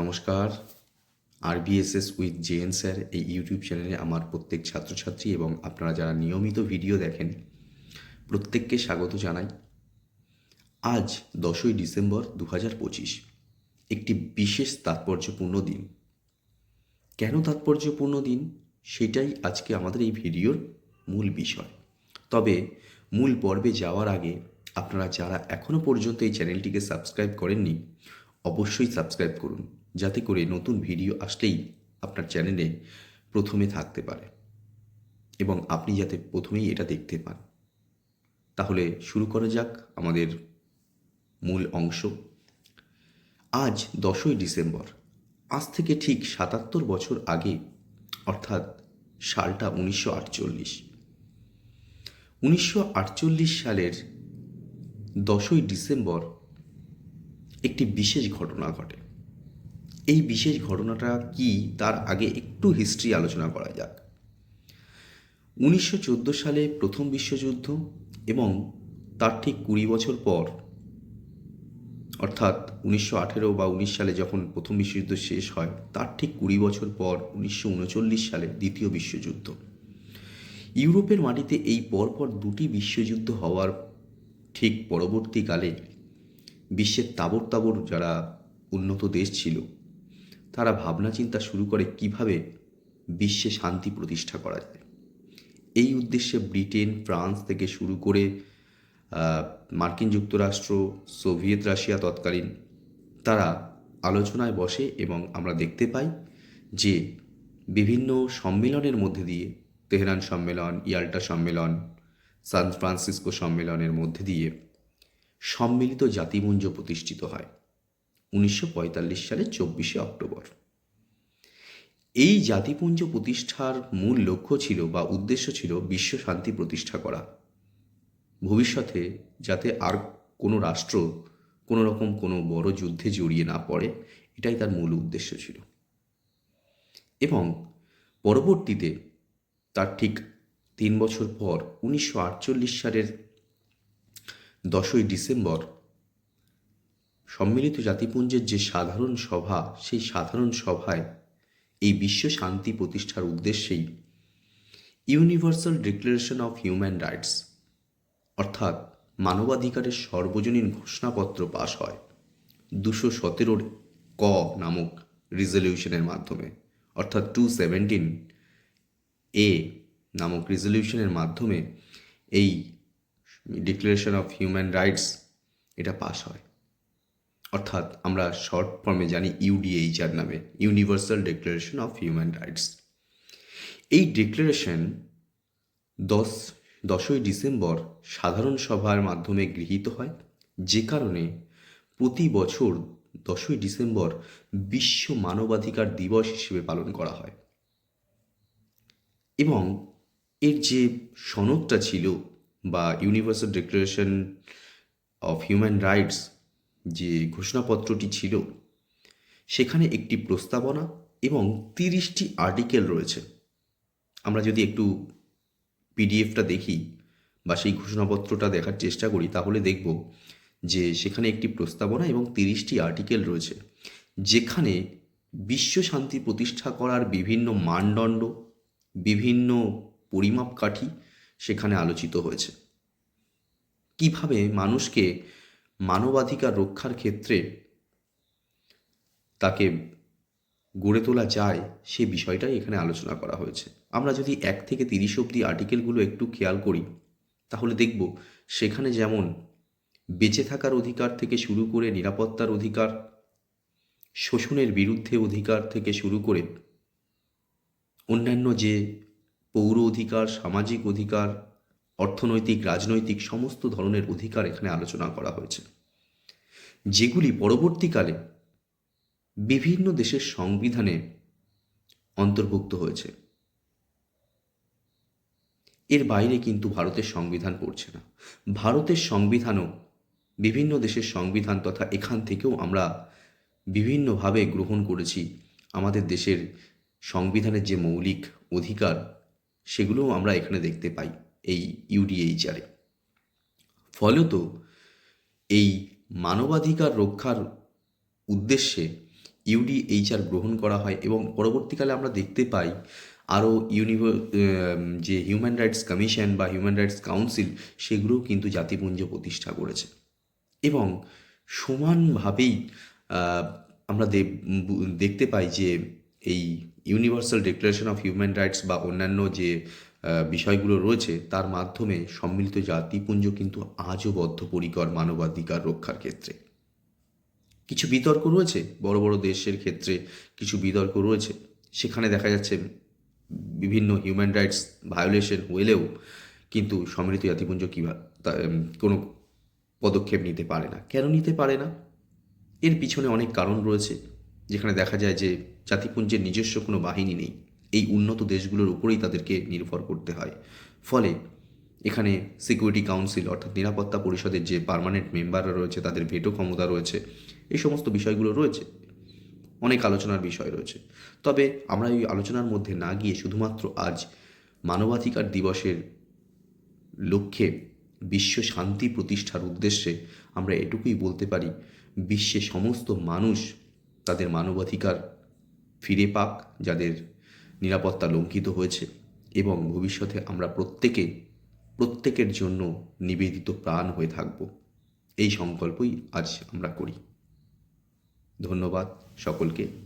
নমস্কার। RBSS with JN sir এই YouTube চ্যানেলে আমার প্রত্যেক ছাত্রছাত্রী এবং আপনারা যারা নিয়মিত ভিডিও দেখেন, প্রত্যেককে স্বাগত জানাই। আজ দশই ডিসেম্বর দু হাজার পঁচিশ, একটি বিশেষ তাৎপর্যপূর্ণ দিন। কেন তাৎপর্যপূর্ণ দিন? সেটাই আজকে আমাদের এই ভিডিওর মূল বিষয়। তবে মূল পর্বে যাওয়ার আগে আপনারা যারা এখনও পর্যন্ত এই চ্যানেলটিকে সাবস্ক্রাইব করেননি, অবশ্যই সাবস্ক্রাইব করুন। যাতে করে নতুন ভিডিও আসলেই আপনার চ্যানেলে প্রথমে থাকতে পারে এবং আপনি যাতে প্রথমেই এটা দেখতে পান। তাহলে শুরু করা যাক আমাদের মূল অংশ। আজ দশই ডিসেম্বর। আজ থেকে ঠিক সাতাত্তর বছর আগে, অর্থাৎ সালটা উনিশশো আটচল্লিশ। উনিশশো আটচল্লিশ সালের দশই ডিসেম্বর একটি বিশেষ ঘটনা ঘটে। এই বিশেষ ঘটনাটা কি তার আগে একটু হিস্ট্রি আলোচনা করা যাক। উনিশশো চোদ্দ সালে প্রথম বিশ্বযুদ্ধ এবং তার ঠিক কুড়ি বছর পর, অর্থাৎ উনিশশো আঠেরো বা উনিশ সালে যখন প্রথম বিশ্বযুদ্ধ শেষ হয়, তার ঠিক কুড়ি বছর পর উনিশশো উনচল্লিশ সালে দ্বিতীয় বিশ্বযুদ্ধ। ইউরোপের মাটিতে এই পরপর দুটি বিশ্বযুদ্ধ হওয়ার ঠিক পরবর্তীকালে বিশ্বের তাবর তাবর যারা উন্নত দেশ ছিল তারা ভাবনা চিন্তা শুরু করে কীভাবে বিশ্বে শান্তি প্রতিষ্ঠা করা যায়। এই উদ্দেশ্যে ব্রিটেন, ফ্রান্স থেকে শুরু করে মার্কিন যুক্তরাষ্ট্র, সোভিয়েত রাশিয়া তৎকালীন, তারা আলোচনায় বসে এবং আমরা দেখতে পাই যে বিভিন্ন সম্মেলনের মধ্যে দিয়ে, তেহরান সম্মেলন, ইয়াল্টা সম্মেলন, সান ফ্রান্সিসকো সম্মেলনের মধ্যে দিয়ে সম্মিলিত জাতিপুঞ্জ প্রতিষ্ঠিত হয়। উনিশশো পঁয়তাল্লিশ সালের চব্বিশে অক্টোবর। এই জাতিপুঞ্জ প্রতিষ্ঠার মূল লক্ষ্য ছিল বা উদ্দেশ্য ছিল বিশ্ব শান্তি প্রতিষ্ঠা করা। ভবিষ্যতে যাতে আর কোনো রাষ্ট্র কোনো রকম কোনো বড় যুদ্ধে জড়িয়ে না পড়ে, এটাই তার মূল উদ্দেশ্য ছিল। এবং পরবর্তীতে তার ঠিক তিন বছর পর উনিশশো আটচল্লিশ সালের দশই ডিসেম্বর সম্মিলিত জাতিপুঞ্জের যে সাধারণ সভা, সেই সাধারণ সভায় এই বিশ্ব শান্তি প্রতিষ্ঠার উদ্দেশ্যেই universal declaration of human rights, অর্থাৎ মানবাধিকারের সর্বজনীন ঘোষণাপত্র পাশ হয় দুশো সতেরোর ক নামক রিজলিউশনের মাধ্যমে, অর্থাৎ টু সেভেন্টিন এ নামক রেজলিউশনের মাধ্যমে এই ডিক্লারেশন অফ হিউম্যান রাইটস এটা পাস হয়। অর্থাৎ আমরা শর্ট ফর্মে জানি ইউডিএইচআর নামে universal declaration of human rights এই ডিক্লারেশন দশ, দশই ডিসেম্বর সাধারণ সভার মাধ্যমে গৃহীত হয়, যে কারণে প্রতি বছর দশই ডিসেম্বর বিশ্ব মানবাধিকার দিবস হিসেবে পালন করা হয়। এবং এর যে সনদটা ছিল বা universal declaration of human rights যে ঘোষণাপত্রটি ছিল, সেখানে একটি প্রস্তাবনা এবং তিরিশটি আর্টিকেল রয়েছে। আমরা যদি একটু পিডিএফটা দেখি বা সেই ঘোষণাপত্রটা দেখার চেষ্টা করি, তাহলে দেখব যে সেখানে একটি প্রস্তাবনা এবং তিরিশটি আর্টিকেল রয়েছে, যেখানে বিশ্ব শান্তি প্রতিষ্ঠা করার বিভিন্ন মানদণ্ড, বিভিন্ন পরিমাপকাঠি সেখানে আলোচিত হয়েছে। কীভাবে মানুষকে মানবাধিকার রক্ষার ক্ষেত্রে তাকে গড়ে তোলা যায়, সে বিষয়টাই এখানে আলোচনা করা হয়েছে। আমরা যদি এক থেকে তিরিশ অবধি আর্টিকেলগুলো একটু খেয়াল করি, তাহলে দেখব সেখানে যেমন বেঁচে থাকার অধিকার থেকে শুরু করে নিরাপত্তার অধিকার, শোষণের বিরুদ্ধে অধিকার থেকে শুরু করে অন্যান্য যে পৌর অধিকার, সামাজিক অধিকার অর্থনৈতিক, রাজনৈতিক সমস্ত ধরনের অধিকার এখানে আলোচনা করা হয়েছে। যেগুলি পরবর্তীকালে বিভিন্ন দেশের সংবিধানে অন্তর্ভুক্ত হয়েছে। এর বাইরে কিন্তু ভারতের সংবিধান পড়ছে না। ভারতের সংবিধানও বিভিন্ন দেশের সংবিধান তথা এখান থেকেও আমরা বিভিন্নভাবে গ্রহণ করেছি। আমাদের দেশের সংবিধানের যে মৌলিক অধিকার, সেগুলোও আমরা এখানে দেখতে পাই। এই ইউডিএইচআরে ফলত এই মানবাধিকার রক্ষার উদ্দেশ্যে ইউডিএইচআর গ্রহণ করা হয় এবং পরবর্তীকালে আমরা দেখতে পাই আরও ইউনিভার যে হিউম্যান রাইটস কমিশন বা হিউম্যান রাইটস কাউন্সিল সেগুলোও কিন্তু জাতিপুঞ্জ প্রতিষ্ঠা করেছে। এবং সমানভাবেই আমরা দেখতে পাই যে এই universal declaration of human rights বা অন্যান্য যে বিষয়গুলো রয়েছে, তার মাধ্যমে সম্মিলিত জাতিপুঞ্জ কিন্তু আজও বদ্ধপরিকর মানবাধিকার রক্ষার ক্ষেত্রে। কিছু বিতর্ক রয়েছে, বড় বড় দেশের ক্ষেত্রে কিছু বিতর্ক রয়েছে। সেখানে দেখা যাচ্ছে বিভিন্ন হিউম্যান রাইটস ভায়োলেশন হলেও কিন্তু সম্মিলিত জাতিপুঞ্জ কীভাবে কোনো পদক্ষেপ নিতে পারে না। কেন নিতে পারে না? এর পিছনে অনেক কারণ রয়েছে। যেখানে দেখা যায় যে জাতিপুঞ্জের নিজস্ব কোনো বাহিনী নেই। এই উন্নত দেশগুলোর উপরেই তাদেরকে নির্ভর করতে হয়। ফলে এখানে সিকিউরিটি কাউন্সিল অর্থাৎ নিরাপত্তা পরিষদের যে পার্মানেন্ট মেম্বাররা রয়েছে, তাদের ভেটো ক্ষমতা রয়েছে, এই সমস্ত বিষয়গুলো রয়েছে। অনেক আলোচনার বিষয় রয়েছে। তবে আমরা এই আলোচনার মধ্যে না গিয়ে শুধুমাত্র আজ মানবাধিকার দিবসের লক্ষ্যে বিশ্ব শান্তি প্রতিষ্ঠার উদ্দেশ্যে আমরা এটুকুই বলতে পারি বিশ্বে সমস্ত মানুষ তাদের মানবাধিকার ফিরে পাক, যাদের নিরাপত্তা লঙ্ঘিত হয়েছে এবং ভবিষ্যতে আমরা প্রত্যেকে, প্রত্যেকের জন্য নিবেদিত প্রাণ হয়ে থাকব। এই সংকল্পই আজ আমরা করি। ধন্যবাদ সকলকে।